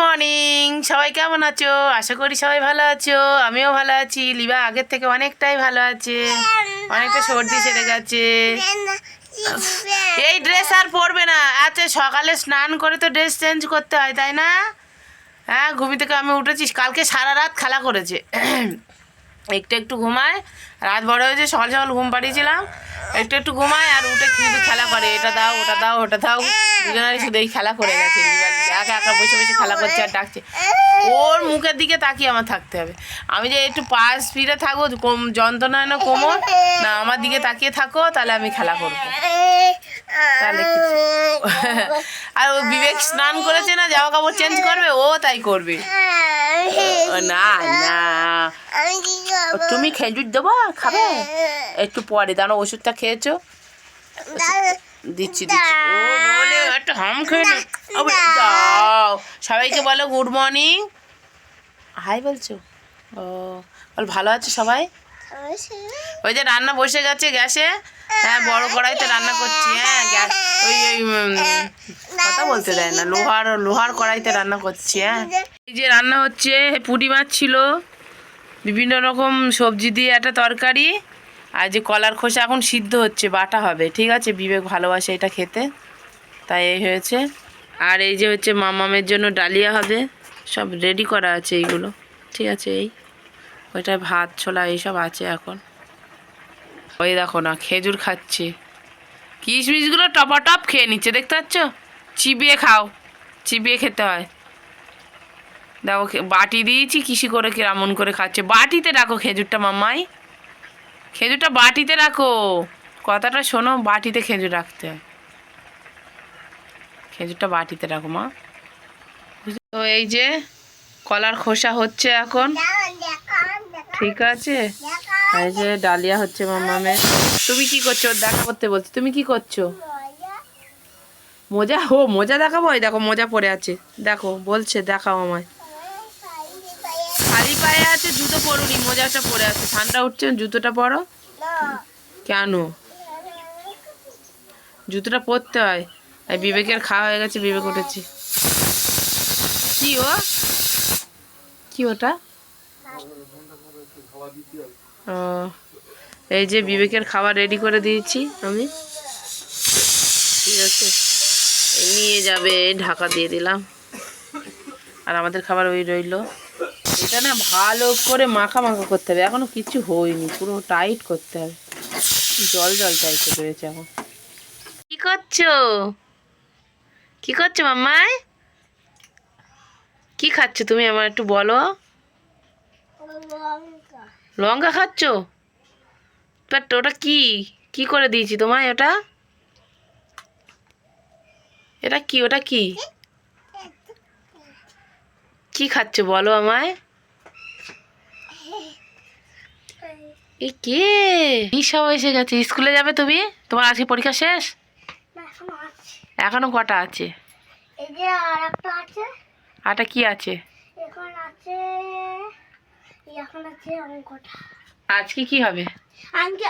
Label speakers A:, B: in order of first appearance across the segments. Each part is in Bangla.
A: মর্নিং। সবাই কেমন আছো? আশা করি সবাই ভালো আছো। আমিও ভালো আছি। লিবা আগের থেকে অনেকটাই ভালো আছে। অনেকটা সর্দি সেরে গেছে। এই ড্রেস আর পরবে না। আচ্ছা সকালে স্নান করে তো ড্রেস চেঞ্জ করতে হয়, তাই না? হ্যাঁ ঘুমি থেকে আমি উঠেছি। কালকে সারা রাত খেলা করেছে। একটু একটু ঘুমায়, রাত বড় হয়েছে, সকাল সকাল ঘুম পাড়িয়েছিলাম। একটু একটু ঘুমায় আর উঠে শুধু খেলা করে, এটা দাও, ওটা দাও ওটা দাও। দুজনেরই শুধু এই খেলা করে গেছে একা একা বসে বসে খেলা করছে আর ডাকছে। ওর মুখের দিকে তাকিয়ে আমার থাকতে হবে। আমি যে একটু পাশ ফিরে থাকব, কম যন্ত্রণা না কোমর, না আমার দিকে তাকিয়ে থাকো, তাহলে আমি খেলা করব। তাহলে কিছু। আর ও বিবেক স্নান করেছে না জামা কাপড় চেঞ্জ করবে? ও তাই করবে। না না। তুমি খেজুর দেবো খাবে? একটু পরে দাঁড়ো ওষুধটা খেয়েছো? দিচ্ছি দিচ্ছি। ও বলে একটা হাম খেয়ে দাও। সবাইকে বলো গুড মর্নিং হাই বলছো? ও বল ভালো আছে সবাই? ওই যে রান্না বসে গেছে গ্যাসে। হ্যাঁ বড় কড়াইতে রান্না করছি। হ্যাঁ গ্যাস, ওই ওই কথা বলতে দেয় না, লোহার লোহার কড়াইতে রান্না করছি হ্যাঁ। এই যে রান্না হচ্ছে পুঁটি মাছ ছিল, বিভিন্ন রকম সবজি দিয়ে একটা তরকারি, আর যে কলার খোসা এখন সিদ্ধ হচ্ছে, বাটা হবে, ঠিক আছে? বিবেক ভালোবাসে এটা খেতে, তাই এই হয়েছে। আর এই যে হচ্ছে মামামের জন্য ডালিয়া হবে, সব রেডি করা আছে এইগুলো, ঠিক আছে, এই। ওইটা ভাত, ছোলা এইসব আছে এখন। ওই দেখো না, খেজুর খাচ্ছে। কিশমিশগুলো টপাটপ খেয়ে নিচ্ছে, দেখতে পাচ্ছ? চিবিয়ে খাও, চিবিয়ে খেতে হয়। দেখো বাটি দিয়েছি, কিসি করে কেমন করে খাচ্ছে। বাটিতে রাখো খেজুরটা, মাম্মাই। খেজুরটা বাটিতে রাখো। কথাটা শোনো, বাটিতে খেজুর রাখতে হয়। খেজুরটা বাটিতে রাখো, মা? তো এই যে, কলার খোসা হচ্ছে এখন। ঠিক আছে? এই যে ডালিয়া হচ্ছে মাম্মামের তুমি কি করছ? দেখা করতে বলছি। তুমি কি করছ? মোজা? হো মোজা দেখাবো? ওই দেখো, মোজা পরে আছে। দেখো, বলছে, দেখাও আমায়। খালি পায়ে আছে, জুতো পরুনি, মোজাটা পরে আছে। ঠান্ডা উঠছে, জুতোটা পরো। কেন? জুতোটা পরতে হয়। এই বিবেকের খাওয়া হয়ে গেছে, বিবেক উঠেছি। কি ও? কি ওটা? ও এই যে বিবেকের খাবার রেডি করে দিয়েছি আমি। ঠিক আছে। নিয়ে যাবে, ঢাকা দিয়ে দিলাম। আর আমাদের খাবার ওই রইল। এটা না ভালো করে মাখা মাখা করতে হবে। এখনও কিছু হয়নি, পুরো টাইট করতে হবে। জল জল চাইতে রয়েছে এখন। কি করছ? কি করছ মাম্মাই? কি খাচ্ছ তুমি? আমার একটু বলো। লঙ্কা খাচ্ছ? বাট ওটা কি? কি করে দিয়েছি তোমায় ওটা? এটা কি? ওটা কি? কি খাচ্ছ বলো আমায়? এ কে? সব এসে গেছে। স্কুলে যাবে তুমি? তোমার আজকে পরীক্ষা শেষ? এখনও কটা আছে? আটা কি আছে?
B: এখন আছে এখন আছে অঙ্কটা।
A: আজকে কি হবে?
B: আজকে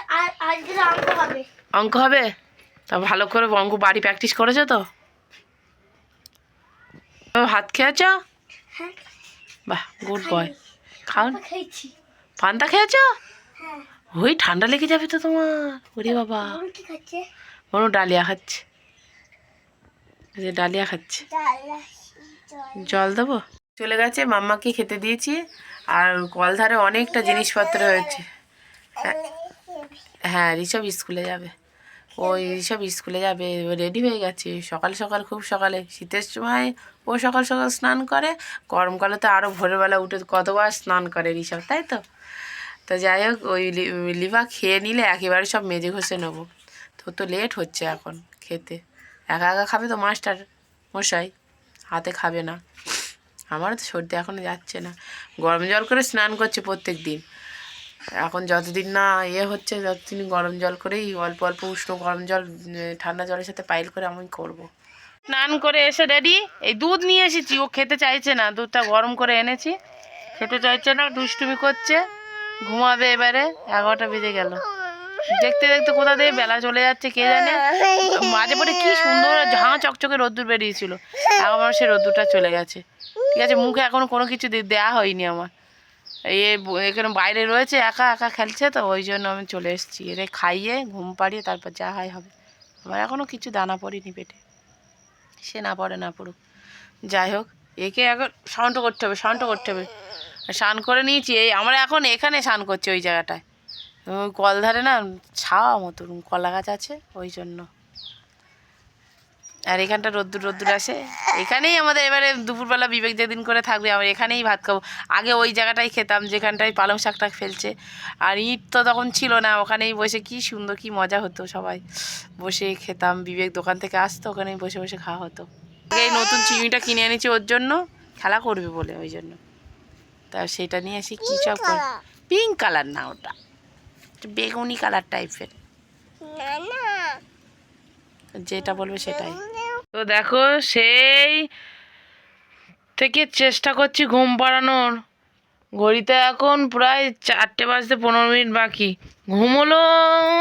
B: আজকে অঙ্ক হবে।
A: অঙ্ক হবে? তা ভালো করে অঙ্ক বাড়ি প্র্যাকটিস করেছ তো? ভাত খেয়েছ?
B: হ্যাঁ।
A: বাহ গুড বয় খাও না।
B: খেয়েছি।
A: পান্তা খেয়েছো?
B: হ্যাঁ।
A: ওই ঠান্ডা লেগে যাবে তো তোমার। ওরে বাবা। মনে ডালিয়া খাচ্ছে। যে ডালিয়া খাচ্ছে। জল দেবো? চলে গেছে মাম্মাকে খেতে দিয়েছি। আর কলধারে অনেকটা জিনিসপত্র হয়েছে। হ্যাঁ ঋষভ স্কুলে যাবে। ওই ঋষভ স্কুলে যাবে রেডি হয়ে গেছে। সকাল সকাল, খুব সকালে। শীতের সময় ও সকাল সকাল স্নান করে। গরমকালে তো আরও ভোরবেলা উঠে কতবার স্নান করে ঋষভ, তাই তো? তো যাই হোক, ওই লিভা খেয়ে নিলে একেবারে সব মেজে ঘষে নেব। তো তো লেট হচ্ছে এখন খেতে। একা একা খাবে তো মাস্টার মশাই, হাতে খাবে না। আমারও তো সর্দি এখনও যাচ্ছে না। গরম জল করে স্নান করছে প্রত্যেক দিন এখন যতদিন না ইয়ে হচ্ছে ততদিন গরম জল করেই অল্প অল্প উষ্ণ গরম জল ঠান্ডা জলের সাথে পাইল করে আমি করব। স্নান করে এসে রেডি এই দুধ নিয়ে এসেছি, ও খেতে চাইছে না। দুধটা গরম করে এনেছি। খেতে চাইছে না, দুষ্টুমি করছে। ঘুমাবে এবারে, এগারোটা বেজে গেল। দেখতে দেখতে কোথা দিয়ে বেলা চলে যাচ্ছে কে জানে? মাঝে পরে কি সুন্দর ঝাঁ চকচকে রোদ্দুর বেরিয়েছিল। এখন সে রোদ্দুরটা চলে গেছে। ঠিক আছে, মুখে এখনও কোনো কিছু দেওয়া হয়নি আমার। এ এখানে বাইরে রয়েছে, একা একা খেলছে, তো ওই জন্য আমি চলে এসেছি। এরে খাইয়ে, ঘুম পাড়িয়ে তারপর যা হয় হবে। আমার এখনও কিছু দানা পড়েনি পেটে। সে না পড়ে, না পড়ুক। যাই হোক, একে এখন শান্ত করতে হবে, শান্ত করতে হবে। স্নান করে নিয়েছি, এই আমরা এখন এখানে স্নান করছি ওই জায়গাটায়। কল ধারে না, ছাওয়া মতন কলা গাছ আছে, ওই জন্য। আর এখানটা রোদ্দুর রোদ্দুর আসে। এখানেই আমাদের এবারে দুপুরবেলা বিবেক যেদিন করে থাকবে আমরা এখানেই ভাত খাব। আগে ওই জায়গাটায় খেতাম যেখানটায় পালং শাকটা ফেলছে। আর ইট তো তখন ছিল না ওখানেই বসে কি সুন্দর কি মজা হতো সবাই। বসে খেতাম বিবেক দোকান থেকে আসতো ওখানেই বসে বসে খাওয়া হতো। এই নতুন চিংড়িটা কিনে এনেছি ওর জন্য খেলা করবে বলে ওই জন্য। তা সেটা নিয়ে আসি কী সব পিঙ্ক কালার না ওটা বেগুনি কালার টাইপের
B: না না
A: যেটা বলবে সেটাই। তো দেখো সেই থেকে চেষ্টা করছি ঘুম পাড়ানোর। ঘড়িতে এখন প্রায় চারটে বাজতে পনেরো মিনিট বাকি। ঘুমোলো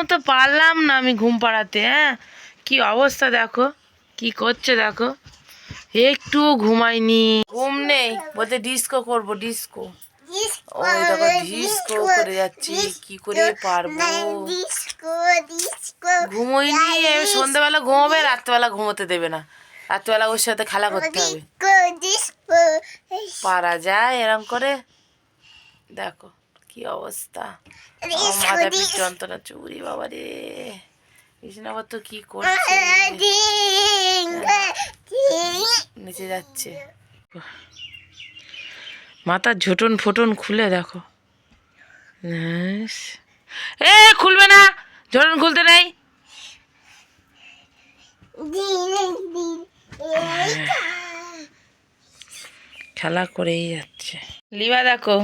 A: তো পারলাম না আমি ঘুম পাড়াতে হ্যাঁ? কি অবস্থা দেখো কি করছে দেখো। একটু ঘুমাইনি ঘুম নেই বলতে ডিস্কো করব ডিস্কো। ওই দেখো ডিস্কো করে যাচ্ছি কি করে পারব?
B: Disco disco.
A: ঘুমোইনি সন্ধ্যাবেলা ঘুমোবে রাত্রেবেলা ঘুমোতে দেবে না। রাত্রেবেলা ওর সাথে খেলা করতে হবে। পারা যায় এরম করে। দেখো কি অবস্থা। মাথা পিঠ যন্ত্রণা চুরি বাবা রে। কৃষ্ণাবার তো কি করছে? নিচে যাচ্ছে। মাথার ঝুটন ফুটন খুলে দেখো। এ খুলবে না। ঝুটন খুলতে নেই। খেলা করেই যাচ্ছে। লিবা, দেখো।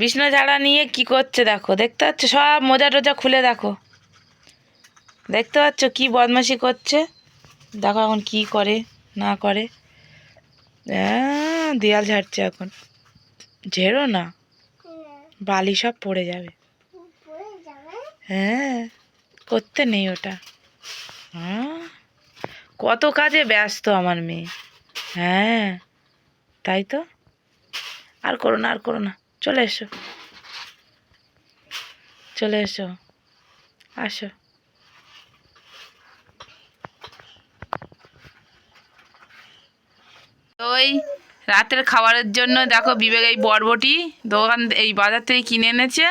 A: বিছনা ঝাড়া নিয়ে কি করছে, দেখো। দেখতে পাচ্ছ, সব মোজা টোজা খুলে দেখো। দেখতে পাচ্ছ কি বদমাশি করছে? দেখো এখন কি করে, না করে। দেয়াল ঝাড়ছে এখন। ঝেড়ো না। বালি সব পড়ে যাবে। হ্যাঁ করতে নেই ওটা। হ্যাঁ? কত কাজে ব্যস্ত আমার মেয়ে। হ্যাঁ তাই তো? আর করো না, আর করো না। চলে এসো। চলে এসো। আসো। ওই রাতের খাবারের জন্য দেখো বিবেক এই বরবটি দোকান এই বাজার থেকে কিনে এনেছে।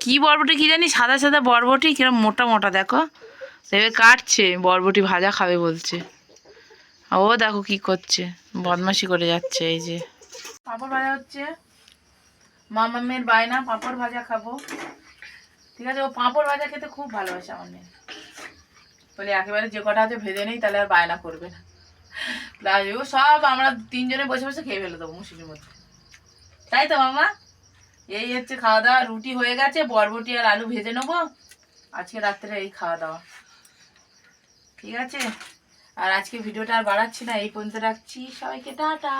A: কি বরবটি কি জানি? সাদা সাদা বরবটি, কিরম মোটা মোটা দেখো। ভেবে কাটছে, বরবটি ভাজা খাবে বলছে। ও দেখো কি করছে, বদমাশি করে যাচ্ছে এই যে। পাঁপড় ভাজা হচ্ছে। মামামের বায়না, পাঁপড় ভাজা খাব। ঠিক আছে, ও পাঁপড় ভাজা খেতে খুব ভালোবাসে আমার মেয়ে বলে, একেবারে যে কটা আছে ভেজে নেই, তাহলে আর বায়না করবে না। ও সব আমরা তিনজনে বসে বসে খেয়ে ফেলে দেবো মুসুরির মধ্যে। তাই তো মামা এই হচ্ছে খাওয়া দাওয়া, রুটি হয়ে গেছে, বরবটি আর আলু ভেজে নেব। আজকে রাত্রে এই খাওয়া দাওয়া। ঠিক আছে? আর আজকে ভিডিওটা আর বাড়াচ্ছি না এই পর্যন্ত রাখছি। সবাইকে টাটা!